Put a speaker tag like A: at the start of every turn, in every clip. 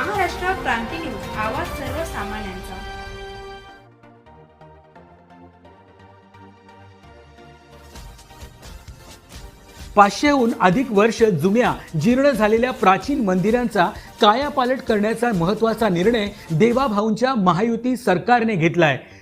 A: Maharashtra Kranti news. आवाज सर्वसामान्यांचा.
B: पाचशेहून अधिक वर्ष जुन्या जीर्ण झालेल्या प्राचीन मंदिरांचा कायापालट करण्याचा महत्त्वाचा निर्णय देवाभाऊंच्या महायुती सरकारने घेतला आहे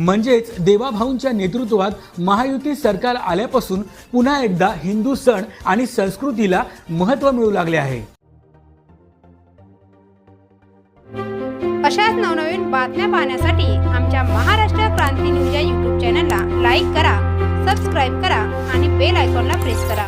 B: म्हणजेच देवाभाऊंच्या नेतृत्वात महायुती सरकार आल्यापासून पुन्हा एकदा हिंदू सण आणि संस्कृतीला महत्त्व मिळू लागले आहे.
A: अशाच नवनवीन बातम्या पाहण्यासाठी आमच्या महाराष्ट्र क्रांती न्यूज या यूट्यूब चॅनलला लाईक करा सबस्क्राईब करा आणि बेल आयकॉनला प्रेस करा.